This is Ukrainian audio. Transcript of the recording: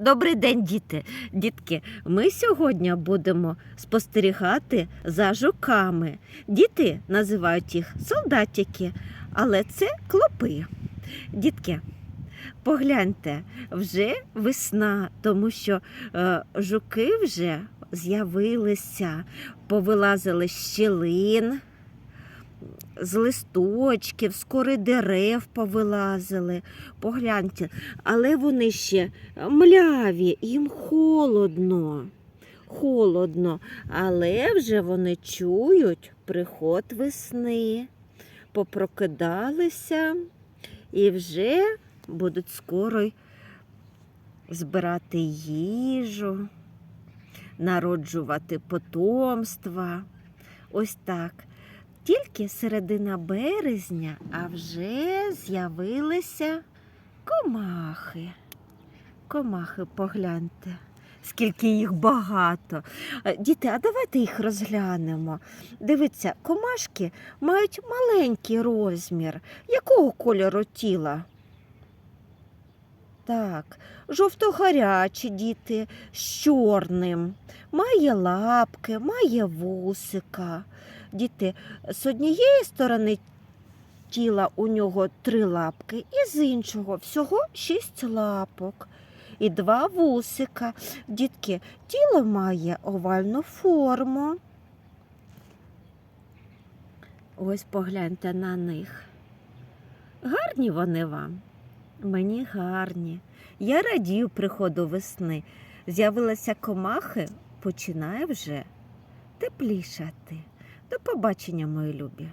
Добрий день, діти. Дітки, ми сьогодні будемо спостерігати за жуками. Діти називають їх солдатики, але це клопи. Дітки, погляньте, вже весна, тому що е, жуки вже з'явилися, повилазили з щілин, з листочків, з кори дерев повилазили. Погляньте, але вони ще мляві, їм холодно. Холодно, але вже вони чують приход весни, попрокидалися і вже будуть скоро збирати їжу, народжувати потомства. Ось так. Тільки середина березня, а вже з'явилися комахи. Комахи, погляньте, скільки їх багато. Е, Діти, а давайте їх розглянемо. Дивіться, комашки мають маленький розмір. Якого кольору тіла? Так, жовто-гарячі діти з чорним. Має лапки, має вусика. Діти, з однієї сторони тіла у нього три лапки, і з іншого всього шість лапок і два вусика. Дітки, тіло має овальну форму. Ось погляньте на них. Гарні вони вам? Мені гарні. Я радію приходу весни. З'явилися комахи, починає вже теплішати. До побачення, мої любі.